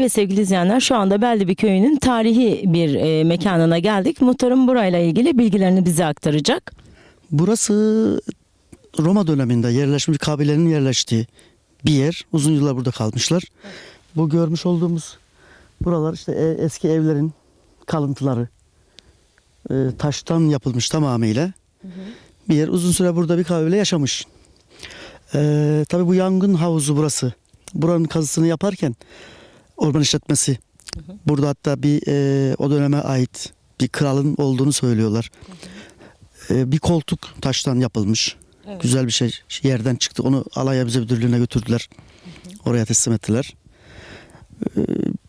Evet sevgili izleyenler şu anda Beldibi Köyü'nün tarihi bir e, mekanına geldik. Muhtarım burayla ilgili bilgilerini bize aktaracak. Burası Roma döneminde yerleşmiş kabilenin yerleştiği bir yer. Uzun yıllar burada kalmışlar. Bu görmüş olduğumuz buralar işte e- eski evlerin kalıntıları. E, taştan yapılmış tamamıyla. Bir yer uzun süre burada bir kabile yaşamış. E, tabii bu yangın havuzu burası. Buranın kazısını yaparken orman işletmesi. Burada hatta bir e, o döneme ait bir kralın olduğunu söylüyorlar. E, bir koltuk taştan yapılmış. Güzel bir şey yerden çıktı. Onu alaya bize müdürlüğüne götürdüler. Oraya teslim ettiler. E,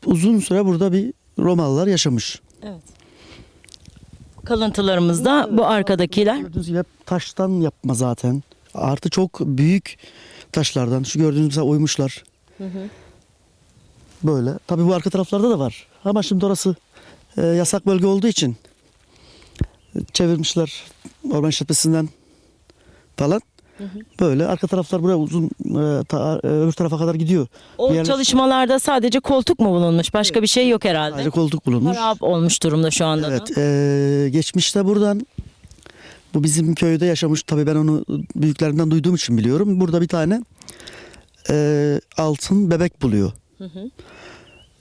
uzun süre burada bir Romalılar yaşamış. Evet. Kalıntılarımız da bu arkadakiler. Gördüğünüz gibi taştan yapma zaten. Artı çok büyük taşlardan. Şu gördüğünüz mesela oymuşlar. Böyle. Tabii bu arka taraflarda da var. Ama şimdi orası e, yasak bölge olduğu için e, çevirmişler orman işletmesinden falan. Böyle arka taraflar buraya uzun e, ta- e, öbür tarafa kadar gidiyor. O yerler- çalışmalarda sadece koltuk mu bulunmuş? Başka bir şey yok herhalde. Sadece koltuk bulunmuş. Harap olmuş durumda şu anda da. Evet, eee, geçmişte buradan bu bizim köyde yaşamış. Tabii ben onu büyüklerinden duyduğum için biliyorum. Burada bir tane eee, altın bebek buluyor.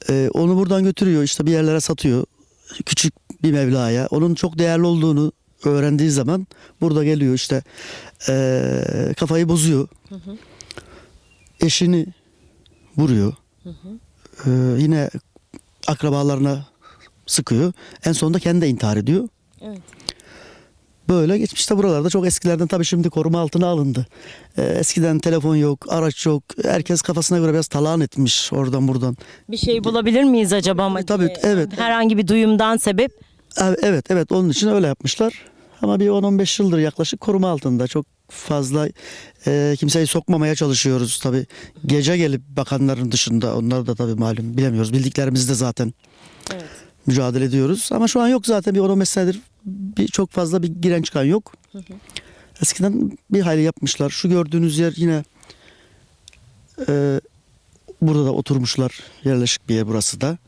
Eee, onu buradan götürüyor işte bir yerlere satıyor. Küçük bir mevlaya. Onun çok değerli olduğunu öğrendiği zaman burada geliyor işte eee, kafayı bozuyor. Eşini vuruyor. Eee, yine akrabalarına sıkıyor. En sonunda kendi de intihar ediyor. Evet. Böyle geçmişte buralarda çok eskilerden tabii şimdi koruma altına alındı. Ee, eskiden telefon yok, araç yok. Herkes kafasına göre biraz talan etmiş oradan buradan. Bir şey bulabilir miyiz acaba? ama Tabii, diye, evet. Herhangi bir duyumdan sebep. Ee, Evet evet onun için öyle yapmışlar. Ama bir 10-15 yıldır yaklaşık koruma altında. Çok fazla e, kimseyi sokmamaya çalışıyoruz tabii. Gece gelip bakanların dışında onlar da tabii malum bilemiyoruz. Bildiklerimizi de zaten Evet. mücadele ediyoruz. Ama şu an yok zaten bir 10-15 senedir bir, çok fazla bir giren çıkan yok. Eskiden bir hayli yapmışlar. Şu gördüğünüz yer yine e, burada da oturmuşlar. Yerleşik bir yer burası da.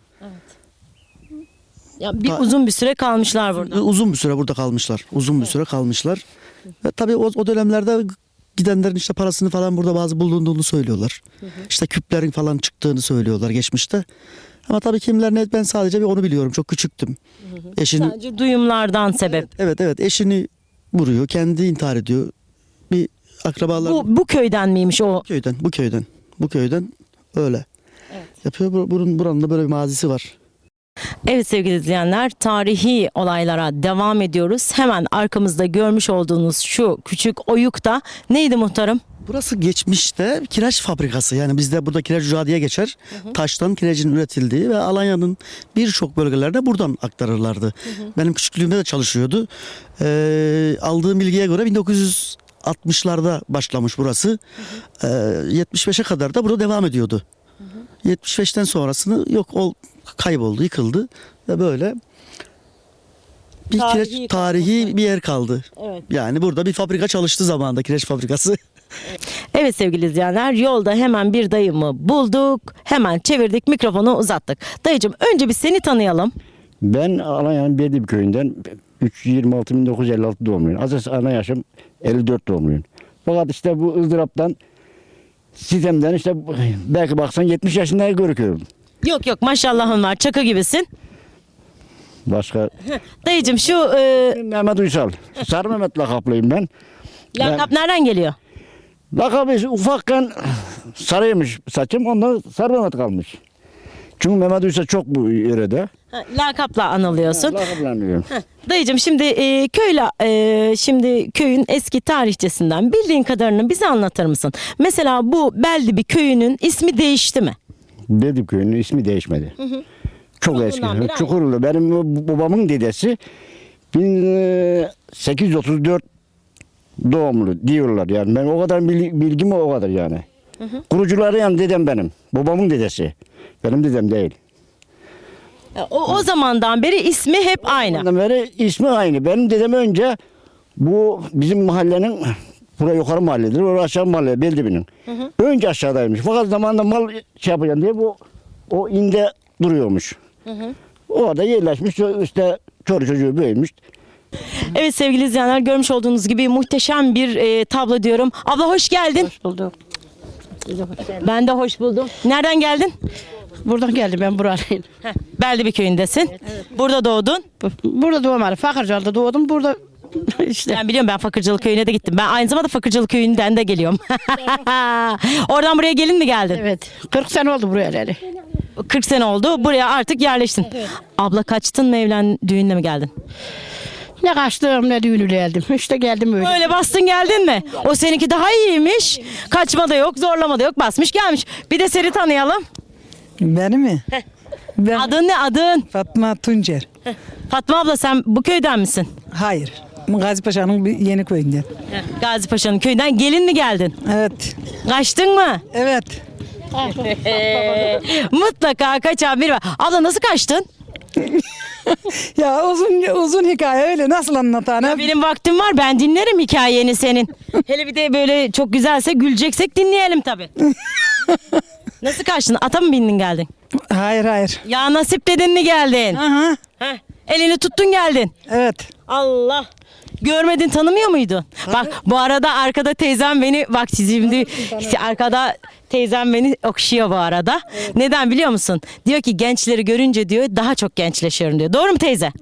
Ya bir Ta- uzun bir süre kalmışlar burada. Uzun bir süre burada kalmışlar. Uzun bir süre kalmışlar. Ve tabii o, o dönemlerde gidenlerin işte parasını falan burada bazı bulunduğunu söylüyorlar. İşte küplerin falan çıktığını söylüyorlar geçmişte. Ama tabii kimler ne ben sadece bir onu biliyorum. Çok küçüktüm. Eşini Sadece duyumlardan sebep. Evet evet eşini vuruyor. Kendi intihar ediyor. Bir akrabalar Bu, bu köyden miymiş o? köyden bu köyden bu köyden öyle. Yapıyor. Bu- Bunun buranın da böyle bir mazisi var. Evet sevgili izleyenler tarihi olaylara devam ediyoruz. Hemen arkamızda görmüş olduğunuz şu küçük oyukta neydi muhtarım? Burası geçmişte kireç fabrikası. Yani bizde burada kireç diye geçer. Taştan kirecin üretildiği ve Alanya'nın birçok bölgelerde buradan aktarırlardı. Benim küçüklüğümde de çalışıyordu. Ee, aldığım bilgiye göre 1960'larda başlamış burası. Ee, 75'e kadar da burada devam ediyordu. 75'ten sonrasını yok ol kayboldu, yıkıldı ve böyle bir Tarihi kireç tarihi bir yer kaldı. Evet. Yani burada bir fabrika çalıştı zamanında kireç fabrikası. Evet sevgili izleyenler yolda hemen bir dayımı bulduk. Hemen çevirdik mikrofonu uzattık. Dayıcım önce bir seni tanıyalım. Ben Alanya'nın Berdip köyünden 326.1956 doğumluyum. Asas ana yaşım 54 doğumluyum. Fakat işte bu ızdıraptan sistemden işte belki baksan 70 yaşında görüküyorum. Yok yok maşallahın var çakı gibisin. Başka Dayıcım şu e, Mehmet Uysal. Sarı Mehmet lakaplıyım ben. lakap nereden geliyor? Lakabı ufakken sarıymış saçım ondan Sarı Mehmet kalmış. Çünkü Mehmet Uysal çok bu yörede. Ha, lakapla anılıyorsun. Lakaplanıyorum. Dayıcım şimdi e, köyle e, şimdi köyün eski tarihçesinden bildiğin kadarını bize anlatır mısın? Mesela bu Beldibi köyünün ismi değişti mi? Berdip köyünün ismi değişmedi. Çok eski. Beri Çukurlu. Benim babamın dedesi 1834 doğumlu diyorlar yani. Ben o kadar bil- bilgim o kadar yani. Kurucuları yani dedem benim. Babamın dedesi. Benim dedem değil. O, o zamandan beri ismi hep aynı. Ondan beri ismi aynı. Benim dedem önce bu bizim mahallenin Burası yukarı mahalledir. Orası aşağı mahalle Beldibi'nin. Önce aşağıdaymış. Fakat zamanında mal şey yapacağım diye bu o inde duruyormuş. Orada yerleşmiş işte çocuk çocuğu büyümüş. Evet sevgili izleyenler görmüş olduğunuz gibi muhteşem bir e, tablo diyorum. Abla hoş geldin. bulduk. Ben de hoş buldum. Nereden geldin? Buradan geldim ben buralıyım. Heh, Beldi bir köyündesin. Burada doğdun. Burada doğmadım. Fakırcalı'da doğdum. Burada işte Ben biliyorum ben Fakırcılık köyüne de gittim. Ben aynı zamanda Fakırcılık köyünden de geliyorum. Oradan buraya gelin mi geldin? evet 40 sene oldu buraya geleli. 40 sene oldu. Buraya artık yerleştin. Abla kaçtın mı evlen düğünle mi geldin? Ne kaçtım ne düğünü geldim. İşte geldim öyle. Öyle bastın geldin mi? O seninki daha iyiymiş. Kaçma da yok, zorlama da yok. Basmış gelmiş. Bir de seni tanıyalım. Beni mi? Ben Adın ne adın? Fatma Tuncer. Fatma abla sen bu köyden misin? Hayır. Gazi Paşa'nın bir yeni köyünden. Gazi Paşa'nın köyünden gelin mi geldin? Evet. Kaçtın mı? Evet. Mutlaka kaçan biri var. Abla nasıl kaçtın? Ya uzun uzun hikaye öyle nasıl anlatana? Benim vaktim var ben dinlerim hikayeni senin. Hele bir de böyle çok güzelse güleceksek dinleyelim tabii. Nasıl kaçtın? Ata mı bindin geldin? Hayır hayır. Ya nasip dedin mi geldin? Aha. Heh, elini tuttun geldin. Evet. Allah. Görmedin tanımıyor muydun? Bak bu arada arkada teyzem beni bak şimdi işte arkada teyzem beni okşuyor bu arada. Neden biliyor musun? Diyor ki gençleri görünce diyor daha çok gençleşiyorum diyor. Doğru mu teyze?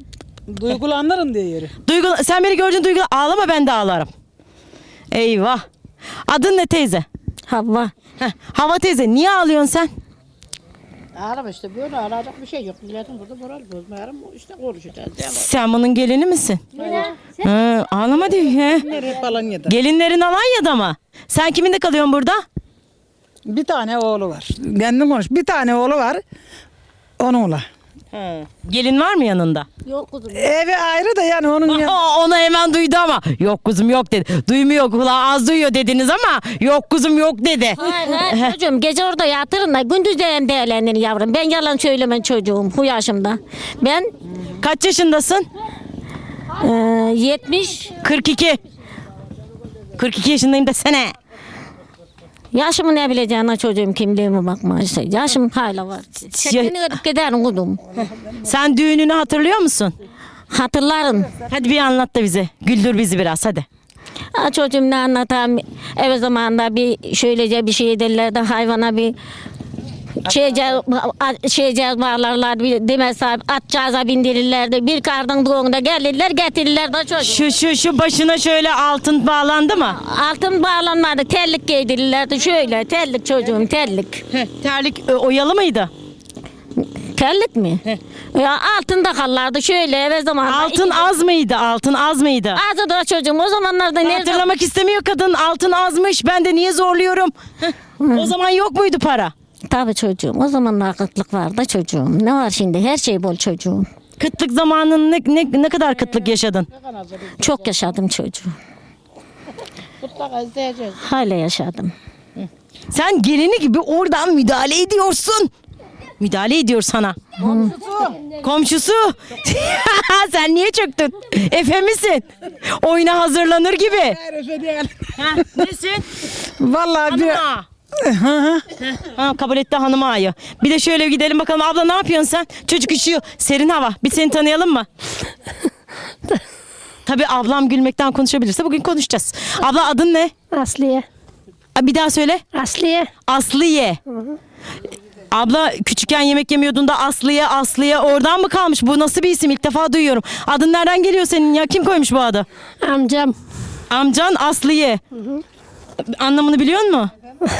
Duygulanırım diye yeri. Duygu, sen beni gördün duygu ağlama ben de ağlarım. Eyvah. Adın ne teyze? Havva. Heh, Hava teyze niye ağlıyorsun sen? Ağlama işte böyle ağlayacak bir şey yok. Milletin burada moral bozmayalım. İşte konuşacağız. Sen bunun gelini misin? Ha, ağlama diyor. He. Falan yedi. Gelinlerin Alanya'da mı? Sen kiminle kalıyorsun burada? Bir tane oğlu var. Kendin konuş. Bir tane oğlu var. Onunla. Gelin var mı yanında? Yok kuzum. Evi ayrı da yani onun ya- Onu hemen duydu ama yok kuzum yok dedi. Duymuyor kulağı az duyuyor dediniz ama yok kuzum yok dedi. Hayır hayır çocuğum gece orada yatırın da gündüz de hem değerlendirin yavrum. Ben yalan söylemem çocuğum bu yaşımda. Ben Kaç yaşındasın? e, 70 42. 42 yaşındayım desene. Yaşımı ne bileceğine çocuğum kimliğime bakma işte. Yaşım hala var. Çekini ödüp giderim kuzum. Sen düğününü hatırlıyor musun? Hatırlarım. Hadi bir anlat da bize. Güldür bizi biraz hadi. Ha, çocuğum ne anlatayım. Ev zamanında bir şöylece bir şey derlerdi hayvana bir şeyce şeyce bağlarlar demez sahip atacağıza bindirirlerdi. Bir kardan doğumda gelirler getirirler de çocuk. Şu şu şu başına şöyle altın bağlandı mı? Altın bağlanmadı terlik giydirirlerdi şöyle terlik çocuğum terlik. Terlik e, oyalı mıydı? Terlik mi? ya altın takarlardı şöyle eve zamanında. Altın az mıydı? Altın az mıydı? Azı da çocuğum o zamanlarda nerede? Hatırlamak istemiyor kadın. Altın azmış. Ben de niye zorluyorum? o zaman yok muydu para? Tabii çocuğum o zamanlar kıtlık vardı çocuğum. Ne var şimdi her şey bol çocuğum. Kıtlık zamanın ne, ne, ne kadar kıtlık yaşadın? Çok yaşadım çocuğum. Hala yaşadım. Sen gelini gibi oradan müdahale ediyorsun. Müdahale ediyor sana. Komşusu. Sen niye çöktün? Efe misin? Oyuna hazırlanır gibi. Hayır öyle değil. Ha, nesin? Vallahi bir... Hanıma. Ha, kabul etti hanıma ayı. Bir de şöyle gidelim bakalım. Abla ne yapıyorsun sen? Çocuk üşüyor. Serin hava. Bir seni tanıyalım mı? Tabii ablam gülmekten konuşabilirse bugün konuşacağız. Abla adın ne? Asliye. Aa, Bir daha söyle. Asliye. Aslıye. Abla küçükken yemek yemiyordun da Aslıye Aslıye oradan mı kalmış? Bu nasıl bir isim? İlk defa duyuyorum. Adın nereden geliyor senin ya? Kim koymuş bu adı? Amcam. Amcan Aslıye. Anlamını biliyor musun?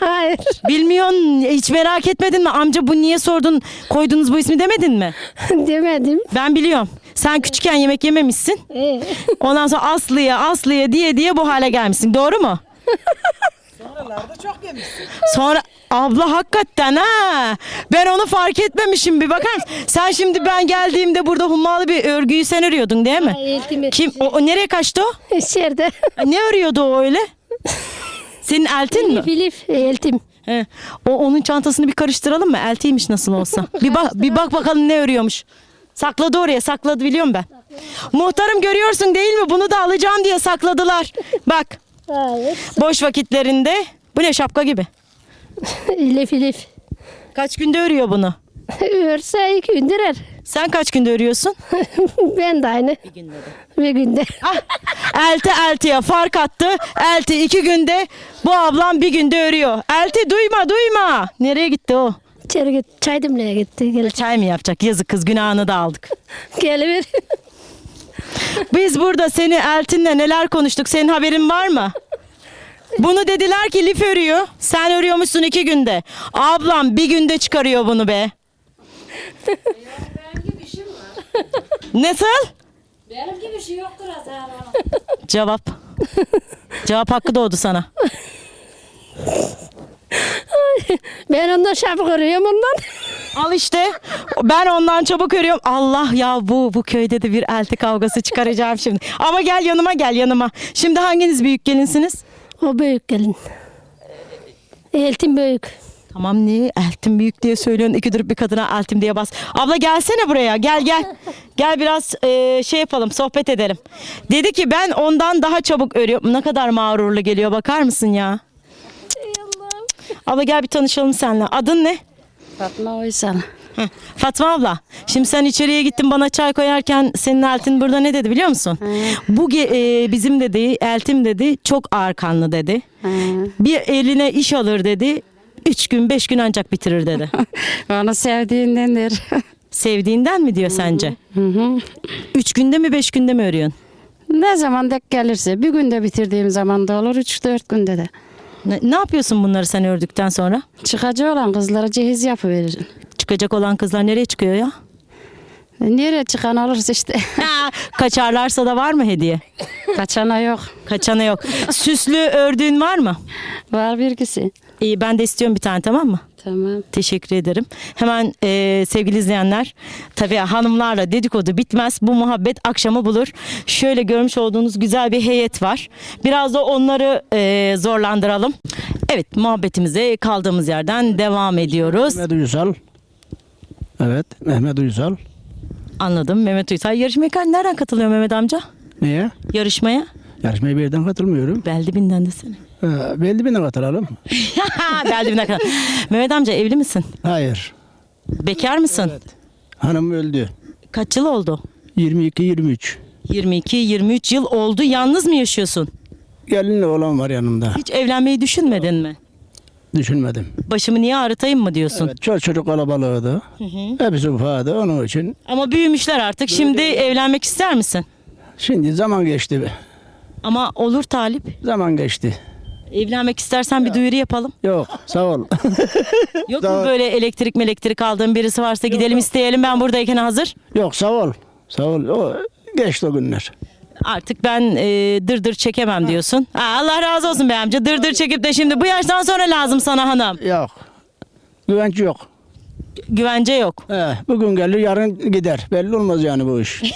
Hayır. Bilmiyorsun. Hiç merak etmedin mi? Amca bu niye sordun? Koydunuz bu ismi demedin mi? Demedim. Ben biliyorum. Sen küçükken yemek yememişsin. Ee, Ondan sonra Aslıye Aslıye diye diye bu hale gelmişsin. Doğru mu? Sonra abla hakikaten ha. Ben onu fark etmemişim bir bakar mısın? Sen şimdi ben geldiğimde burada hummalı bir örgüyü sen örüyordun değil mi? eltimi. Kim o, o nereye kaçtı o? İçeride. Ne örüyordu o öyle? Senin eltin mi? Filip eltim. He. O onun çantasını bir karıştıralım mı? Eltiymiş nasıl olsa. Bir bak bir bak bakalım ne örüyormuş. Sakladı oraya sakladı biliyorum ben. Muhtarım görüyorsun değil mi? Bunu da alacağım diye sakladılar. Bak Hayır. boş vakitlerinde bu ne şapka gibi. Elif Elif. Kaç günde örüyor bunu? Örse iki gündür er. Sen kaç günde örüyorsun? ben de aynı. Bir günde. Bir günde. Ah, elti eltiye fark attı. Elti iki günde, bu ablam bir günde örüyor. Elti duyma duyma. Nereye gitti o? İçeri git. Çay demleye gitti. Gel, Çay mı yapacak? Yazık kız günahını da aldık. geliver. Biz burada seni Eltin'le neler konuştuk senin haberin var mı? Bunu dediler ki lif örüyor. Sen örüyormuşsun iki günde. Ablam bir günde çıkarıyor bunu be. Nasıl? Benim gibi şey yoktur Azar Cevap. Cevap hakkı doğdu sana. ben ondan şapık örüyorum ondan. Al işte. Ben ondan çabuk örüyorum. Allah ya bu bu köyde de bir elti kavgası çıkaracağım şimdi. Ama gel yanıma gel yanıma. Şimdi hanginiz büyük gelinsiniz? O büyük gelin. Eltim büyük. Tamam niye eltim büyük diye söylüyorsun iki durup bir kadına eltim diye bas. Abla gelsene buraya gel gel. Gel biraz e, şey yapalım sohbet edelim. Dedi ki ben ondan daha çabuk örüyorum. Ne kadar mağrurlu geliyor bakar mısın ya? Abla gel bir tanışalım seninle. Adın ne? Fatma Uysal. Heh, Fatma abla, şimdi sen içeriye gittin bana çay koyarken senin eltin burada ne dedi biliyor musun? Bu ge- e, bizim dedi, eltim dedi, çok ağır kanlı dedi. Bir eline iş alır dedi, üç gün beş gün ancak bitirir dedi. Onu sevdiğindendir. Sevdiğinden mi diyor sence? Üç günde mi beş günde mi örüyorsun? ne zaman denk gelirse bir günde bitirdiğim zaman da olur, üç dört günde de. Ne, ne yapıyorsun bunları sen ördükten sonra? Çıkacı olan kızlara cehiz yapıveririm. Çıkacak olan kızlar nereye çıkıyor ya? Nereye çıkan olursa işte. Ha, Kaçarlarsa da var mı hediye? Kaçana yok. Kaçana yok. Süslü ördüğün var mı? Var bilgisi. İyi ben de istiyorum bir tane tamam mı? Tamam. Teşekkür ederim. Hemen e, sevgili izleyenler tabii hanımlarla dedikodu bitmez. Bu muhabbet akşamı bulur. Şöyle görmüş olduğunuz güzel bir heyet var. Biraz da onları e, zorlandıralım. Evet muhabbetimize kaldığımız yerden devam ediyoruz. Mehmet Uysal. Evet, Mehmet Uysal. Anladım Mehmet Uysal. Yarışmaya nereden katılıyor Mehmet amca? Niye? Yarışmaya? Yarışmaya bir yerden katılmıyorum. Beldibinden desene. Ee, belli birine katılalım. Beldibinden katıl. Mehmet amca evli misin? Hayır. Bekar mısın? Hanım öldü. Kaç yıl oldu? 22-23. 22-23 yıl oldu. Yalnız mı yaşıyorsun? Gelinle olan var yanımda. Hiç evlenmeyi düşünmedin mi? Düşünmedim. Başımı niye ağrıtayım mı diyorsun? Evet, çocuk çocuk kalabalığıydı. Hepsi ufadı. Onun için Ama büyümüşler artık. Şimdi evlenmek ister misin? şimdi zaman geçti. Ama olur Talip. Zaman geçti. Evlenmek istersen bir duyuru yapalım. Yok, sağ ol. Yok mu böyle elektrik elektrik aldığın birisi varsa gidelim isteyelim ben buradayken hazır. Yok, sağ ol. Sağ ol. O, geçti o günler. Artık ben e, dırdır çekemem diyorsun. Aa, Allah razı olsun be amca. Dırdır çekip de şimdi bu yaştan sonra lazım sana hanım. Yok. Güvenç yok. Güvence yok. He, bugün gelir, yarın gider. Belli olmaz yani bu iş.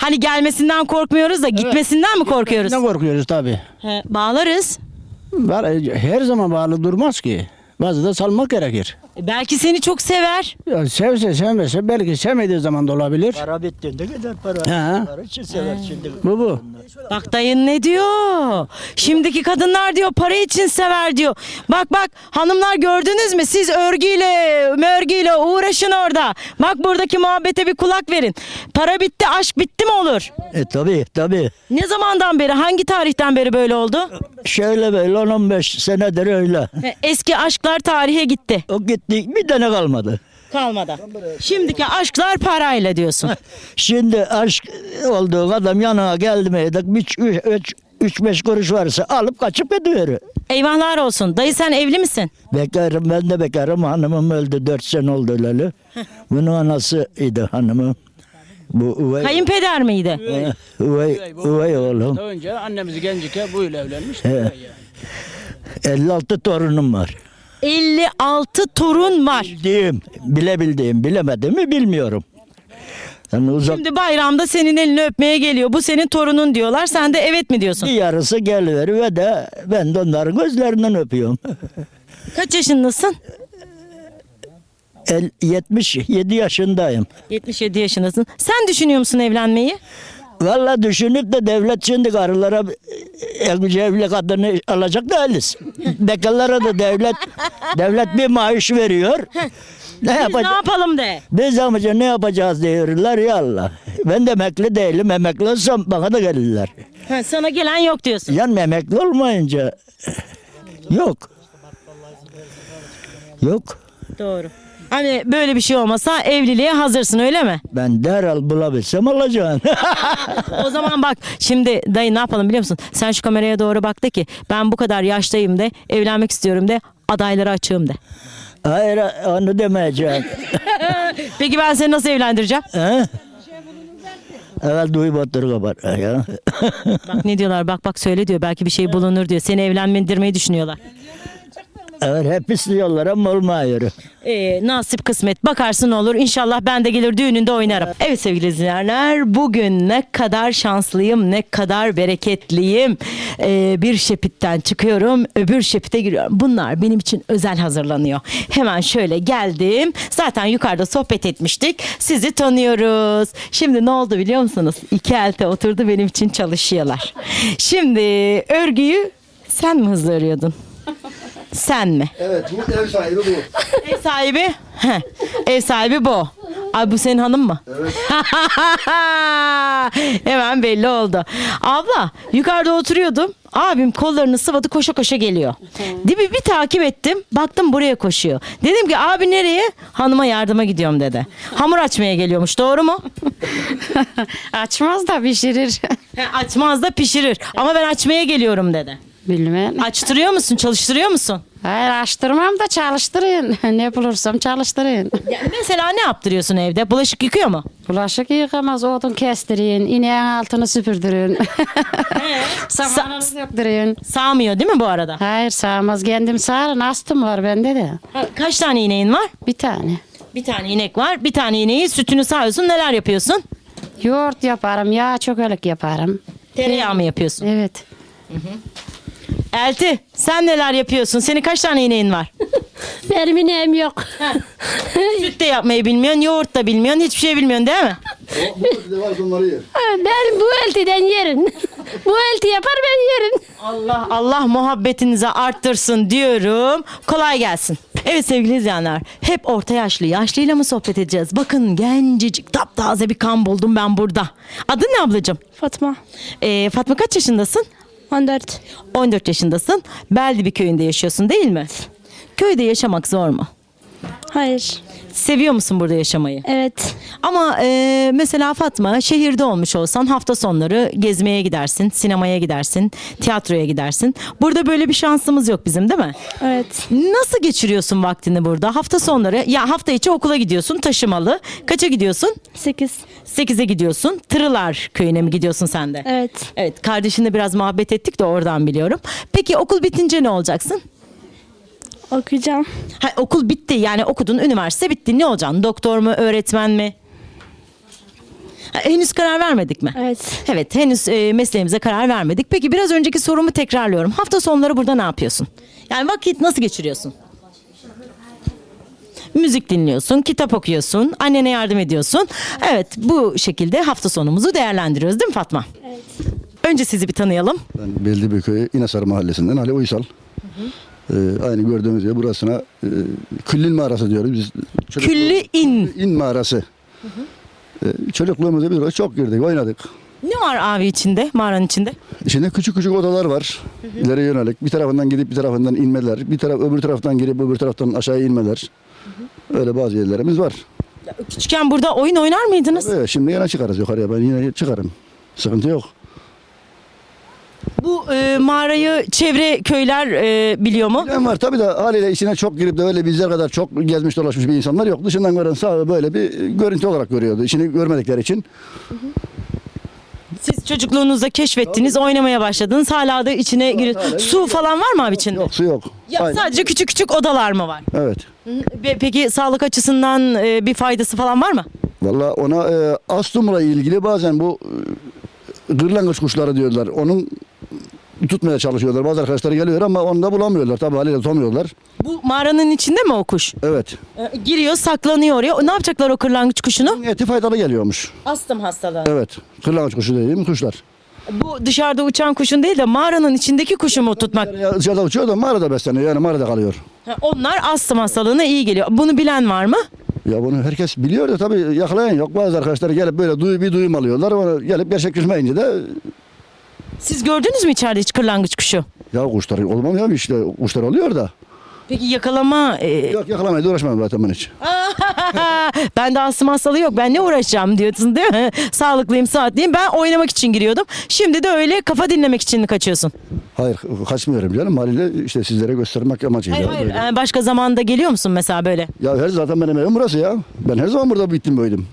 hani gelmesinden korkmuyoruz da gitmesinden mi korkuyoruz? Ne korkuyoruz tabii. He, bağlarız. Var, her zaman bağlı durmaz ki. Bazı da salmak gerekir. E, Belki seni çok sever. Ya sevse sevmese belki sevmediği zaman da olabilir. Para bittiğinde gider para. He. Para için sever şimdi. Bu bu. Bak dayın ne diyor? Şimdiki kadınlar diyor para için sever diyor. Bak bak hanımlar gördünüz mü? Siz örgüyle, mörgüyle uğraşın orada. Bak buradaki muhabbete bir kulak verin. Para bitti, aşk bitti mi olur? E tabi tabi. Ne zamandan beri, hangi tarihten beri böyle oldu? Şöyle böyle 10-15 senedir öyle. E, Eski aşklar tarihe gitti. O gitti bir tane kalmadı. Kalmadı. Şimdiki aşklar parayla diyorsun. Şimdi aşk olduğun adam yanına geldi mi? 3-5 kuruş varsa alıp kaçıp gidiyor. Eyvahlar olsun. Dayı sen evli misin? Bekarım ben de bekarım hanımım öldü 4 sene oldu öleli. Bunun anasıydı hanımım. Bu üvey, Kayınpeder miydi? Eh, üvey, üvey oğlum. Daha önce annemiz gencike bu ile evlenmiş. He. 56 torunum var. 56 torun var. Bildiğim, bilebildiğim, bilemediğimi bilmiyorum. Yani uzak Şimdi bayramda senin elini öpmeye geliyor. Bu senin torunun diyorlar. Sen de evet mi diyorsun? bir yarısı geliver ve de ben de onların gözlerinden öpüyorum. Kaç yaşındasın? El, 77 yaşındayım. 77 yaşındasın. Sen düşünüyor musun evlenmeyi? Valla düşünüp de devlet şimdi karılara evli evli kadını alacak değiliz. Bekarlara da devlet devlet bir maaş veriyor. Ne Biz ne yapacağız? yapalım de. Biz amca ne yapacağız diyorlar ya Allah. Ben de emekli değilim. Emekli olsam bana da gelirler. Ha, sana gelen yok diyorsun. Yani emekli olmayınca yok. Yok. Doğru. Hani böyle bir şey olmasa evliliğe hazırsın öyle mi? Ben derhal bulabilsem alacağım. o zaman bak şimdi dayı ne yapalım biliyor musun? Sen şu kameraya doğru bak de ki ben bu kadar yaştayım de evlenmek istiyorum de adayları açığım de. Hayır onu demeyeceğim. Peki ben seni nasıl evlendireceğim? He? Evet duyup otur. Ya. Bak ne diyorlar bak bak söyle diyor belki bir şey bulunur diyor. Seni evlendirmeyi düşünüyorlar. Evet hep istiyorlar ama olmuyor. Ee, nasip kısmet bakarsın olur İnşallah ben de gelir düğününde oynarım. Evet sevgili izleyenler bugün ne kadar şanslıyım ne kadar bereketliyim. Ee, bir şepitten çıkıyorum öbür şepite giriyorum. Bunlar benim için özel hazırlanıyor. Hemen şöyle geldim. Zaten yukarıda sohbet etmiştik. Sizi tanıyoruz. Şimdi ne oldu biliyor musunuz? İki elte oturdu benim için çalışıyorlar. Şimdi örgüyü sen mi hızlı örüyordun? Sen mi? Evet bu ev sahibi bu. Ev sahibi? Heh, Ev sahibi bu. Ay bu senin hanım mı? Evet. Hemen belli oldu. Abla yukarıda oturuyordum. Abim kollarını sıvadı koşa koşa geliyor. Dibi bir takip ettim. Baktım buraya koşuyor. Dedim ki abi nereye? Hanıma yardıma gidiyorum dedi. Hamur açmaya geliyormuş doğru mu? Açmaz da pişirir. He, açmaz da pişirir. Ama ben açmaya geliyorum dedi. Bilmem. Açtırıyor musun? Çalıştırıyor musun? Hayır açtırmam da çalıştırın. ne bulursam çalıştırın. Ya mesela ne yaptırıyorsun evde? Bulaşık yıkıyor mu? Bulaşık yıkamaz, odun kestirin, ineğin altını süpürdürün. Samanınızı döktürün. Sağmıyor değil mi bu arada? Hayır sağmaz. Kendim sağarım. Astım var bende de. Ha, Kaç tane ineğin var? Bir tane. Bir tane inek var. Bir tane ineği sütünü sağıyorsun. Neler yapıyorsun? Yoğurt yaparım, yağ çökelek yaparım. Tereyağı mı yapıyorsun? Evet. Elti sen neler yapıyorsun? Senin kaç tane ineğin var? Benim ineğim yok. Süt de yapmayı bilmiyorsun, yoğurt da bilmiyorsun, hiçbir şey bilmiyorsun değil mi? Bir de var onları yer. ben bu eltiden yerim. bu elti yapar ben yerim. Allah Allah muhabbetinizi arttırsın diyorum. Kolay gelsin. Evet sevgili izleyenler hep orta yaşlı yaşlıyla mı sohbet edeceğiz? Bakın gencecik taptaze bir kan buldum ben burada. Adın ne ablacığım? Fatma. Ee, Fatma kaç yaşındasın? 14. 14 yaşındasın. Beldibi köyünde yaşıyorsun değil mi? Köyde yaşamak zor mu? Hayır. Seviyor musun burada yaşamayı? Evet. Ama e, mesela Fatma şehirde olmuş olsan hafta sonları gezmeye gidersin, sinemaya gidersin, tiyatroya gidersin. Burada böyle bir şansımız yok bizim değil mi? Evet. Nasıl geçiriyorsun vaktini burada? Hafta sonları ya hafta içi okula gidiyorsun taşımalı. Kaça gidiyorsun? 8. 8'e gidiyorsun. Tırılar köyüne mi gidiyorsun sen de? Evet. Evet kardeşinle biraz muhabbet ettik de oradan biliyorum. Peki okul bitince ne olacaksın? Okuyacağım. Ha, okul bitti yani okudun üniversite bitti ne olacaksın? Doktor mu öğretmen mi? Ha, henüz karar vermedik mi? Evet. Evet henüz e, mesleğimize karar vermedik. Peki biraz önceki sorumu tekrarlıyorum. Hafta sonları burada ne yapıyorsun? Yani vakit nasıl geçiriyorsun? Müzik dinliyorsun, kitap okuyorsun, annene yardım ediyorsun. Evet bu şekilde hafta sonumuzu değerlendiriyoruz değil mi Fatma? Evet. Önce sizi bir tanıyalım. Ben Beldibi köyü İnasar mahallesinden Ali Uysal. Ee, aynı gördüğünüz gibi burasına e, Küllin mağarası diyoruz biz. Çocuk- Küllü in. İn mağarası. Ee, çocukluğumuzda biz oraya çok girdik, oynadık. Ne var abi içinde, mağaranın içinde? İçinde küçük küçük odalar var. İleri yönelik. Bir tarafından gidip bir tarafından inmeler. Bir taraf öbür taraftan girip öbür taraftan aşağıya inmeler. Öyle bazı yerlerimiz var. Küçükken burada oyun oynar mıydınız? Evet, şimdi yine çıkarız yukarıya. Ben yine çıkarım. Sıkıntı yok. Bu e, mağarayı çevre köyler e, biliyor mu? Bilen var tabii de haliyle içine çok girip de öyle bizler kadar çok gezmiş dolaşmış bir insanlar yok. Dışından gören sağ böyle bir görüntü olarak görüyordu. İçini görmedikleri için. Siz çocukluğunuzda keşfettiniz, oynamaya başladınız. Hala da içine giriyor. Su falan var mı abi içinde? Yok su yok. Ya Aynen. sadece küçük küçük odalar mı var? Evet. Ve Peki sağlık açısından e, bir faydası falan var mı? Valla ona e, astumla ilgili bazen bu e, gırlangıç kuşları diyorlar. Onun tutmaya çalışıyorlar. Bazı arkadaşlar geliyor ama onu da bulamıyorlar. Tabii haliyle tutamıyorlar. Bu mağaranın içinde mi o kuş? Evet. Ee, Giriyor, saklanıyor oraya. Ne yapacaklar o kırlangıç kuşunu? Eti faydalı geliyormuş. Astım hastalığı. Evet. Kırlangıç kuşu dediğim kuşlar. Bu dışarıda uçan kuşun değil de mağaranın içindeki kuşu mu tutmak? Ya Dışarıda uçuyor da mağarada besleniyor. Yani mağarada kalıyor. Ha, Onlar astım hastalığına iyi geliyor. Bunu bilen var mı? Ya bunu herkes biliyor da tabii yakalayan yok. Bazı arkadaşlar gelip böyle duyu, bir duyum alıyorlar. Onu gelip gerçekleşmeyince de Siz gördünüz mü içeride hiç kırlangıç kuşu? ya kuşlar olmam ya işte kuşlar oluyor da. Peki yakalama... e, Yok yakalamayı da uğraşmam zaten ben hiç. ben de astım hastalığı yok. Ben ne uğraşacağım diyorsun değil mi? Sağlıklıyım, saatliyim. Ben oynamak için giriyordum. Şimdi de öyle kafa dinlemek için mi kaçıyorsun? Hayır kaçmıyorum canım. Haliyle işte sizlere göstermek amacıyla. Hayır hayır. böyle. Ee, Başka zamanda geliyor musun mesela böyle? Ya her zaten benim evim burası ya. Ben her zaman burada bittim böyledim.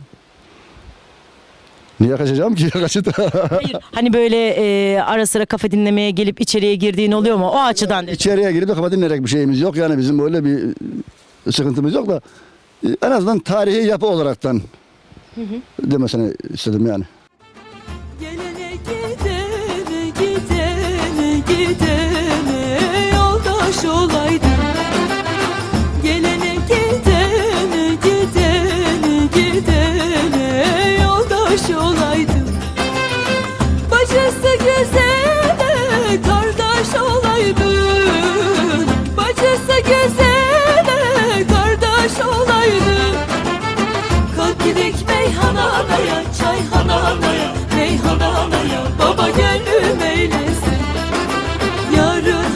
Niye kaçacağım ki? Kaçıp Hayır. Hani böyle e, ara sıra kafa dinlemeye gelip içeriye girdiğin oluyor mu? O açıdan dedim. İçeriye girip de kafa dinleyerek bir şeyimiz yok. Yani bizim böyle bir e, sıkıntımız yok da e, en azından tarihi yapı olaraktan demesini istedim yani. Gelene gidene gidene gidene yoldaş olaydım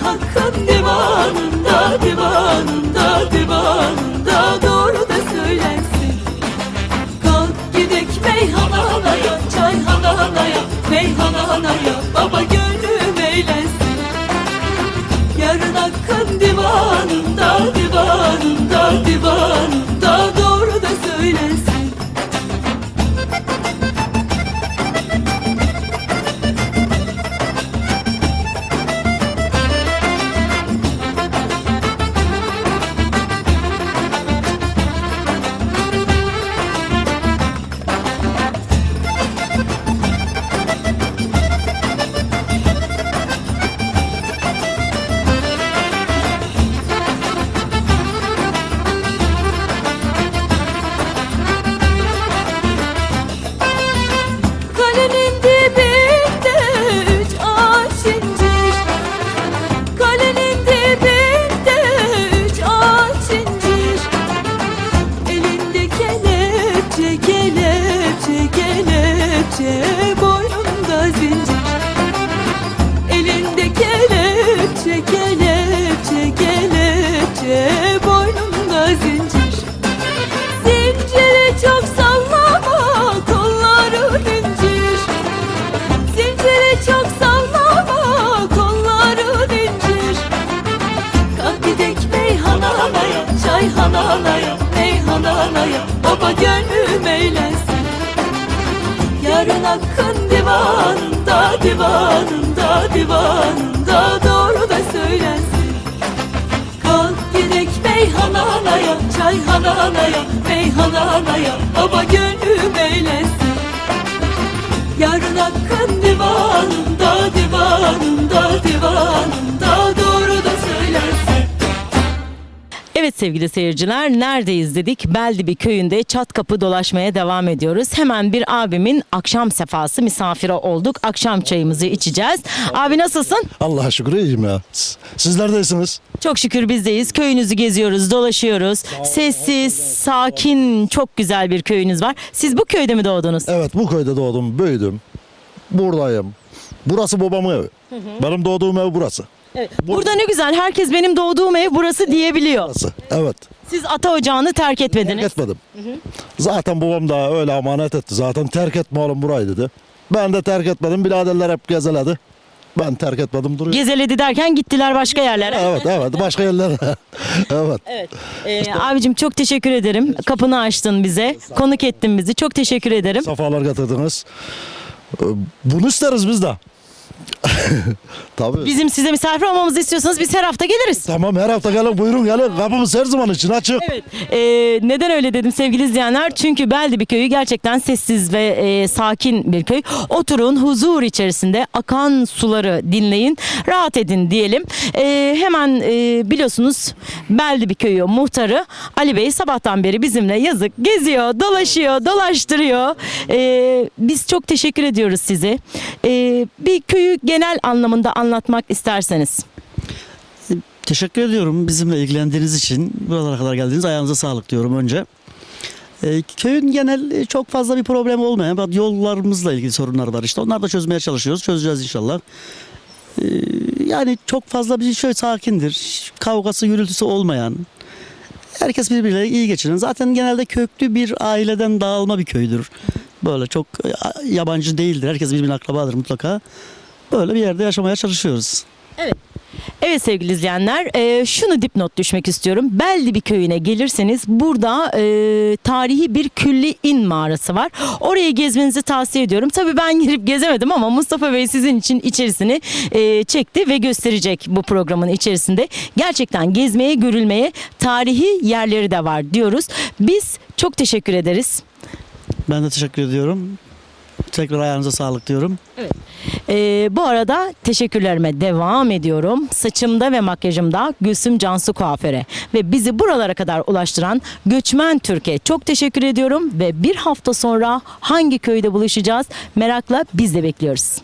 hakkın divanında, divanında, divanında Doğru da söylensin. Kalk gidek meyhananaya, çayhananaya, meyhananaya Baba gönlüm eylesin Yarın hakkın divanında, divanında, divanında Yarın hakkın divanında divanında divanında Doğru da söylensin. Kalk gidek meyhananaya, çayhananaya, meyhananaya Baba gönlüm eğlensin Yarın hakkın divanında, divanında, divanında Evet sevgili seyirciler neredeyiz dedik. Beldibi köyünde çat kapı dolaşmaya devam ediyoruz. Hemen bir abimin akşam sefası misafiri olduk. Akşam çayımızı içeceğiz. Abi nasılsın? Allah'a şükür iyiyim ya. S- Sizler de iyisiniz. Çok şükür bizdeyiz. Köyünüzü geziyoruz, dolaşıyoruz. Sessiz, sakin, çok güzel bir köyünüz var. Siz bu köyde mi doğdunuz? Evet bu köyde doğdum, büyüdüm. Buradayım. Burası babamın evi. Benim doğduğum ev burası. Evet. Burada ne güzel. Herkes benim doğduğum ev burası diyebiliyor. Burası. Evet. Siz ata ocağını terk etmediniz. Terk etmedim. Zaten babam da öyle emanet etti. Zaten terk etme oğlum burayı dedi. Ben de terk etmedim. Biraderler hep gezeledi. Ben terk etmedim duruyor. Gezeledi derken gittiler başka yerlere. Evet evet başka yerlere. evet. Evet. Ee, abicim çok teşekkür ederim. Kapını açtın bize. Konuk ettin bizi. Çok teşekkür ederim. Safalar getirdiniz. Ee, Bunu isteriz biz de. Tabii. Bizim size misafir olmamızı istiyorsanız biz her hafta geliriz. Tamam her hafta gelin buyurun gelin. Kapımız her zaman için açık. Evet. Ee, neden öyle dedim sevgili izleyenler? Çünkü Beldibi köyü gerçekten sessiz ve e, sakin bir köy. Oturun huzur içerisinde akan suları dinleyin, rahat edin diyelim. Ee, hemen e, biliyorsunuz Beldibi köyü muhtarı Ali Bey sabahtan beri bizimle yazık geziyor, dolaşıyor, dolaştırıyor. Ee, biz çok teşekkür ediyoruz size. Ee, bir köyü genel anlamında anlatmak isterseniz. Teşekkür ediyorum bizimle ilgilendiğiniz için. Buralara kadar geldiniz. Ayağınıza sağlık diyorum önce. Ee, köyün genel e, çok fazla bir problem olmayan yollarımızla ilgili sorunlar var işte. Onları da çözmeye çalışıyoruz. Çözeceğiz inşallah. Ee, yani çok fazla bir şey sakindir. Kavgası, gürültüsü olmayan. Herkes birbiriyle iyi geçinen. Zaten genelde köklü bir aileden dağılma bir köydür. Böyle çok e, yabancı değildir. Herkes birbirine akrabadır mutlaka. Böyle bir yerde yaşamaya çalışıyoruz. Evet sevgili izleyenler e, şunu dipnot düşmek istiyorum. Beldibi köyüne gelirseniz burada e, tarihi bir külli in mağarası var. Orayı gezmenizi tavsiye ediyorum. Tabii ben girip gezemedim ama Mustafa Bey sizin için içerisini e, çekti ve gösterecek bu programın içerisinde. Gerçekten gezmeye, görülmeye tarihi yerleri de var diyoruz. Biz çok teşekkür ederiz. Ben de teşekkür ediyorum. Tekrar ayağınıza sağlık diyorum. Ee, bu arada teşekkürlerime devam ediyorum. Saçımda ve makyajımda Gülsüm Cansu Kuaföre ve bizi buralara kadar ulaştıran Göçmen Türkiye çok teşekkür ediyorum ve bir hafta sonra hangi köyde buluşacağız merakla biz de bekliyoruz.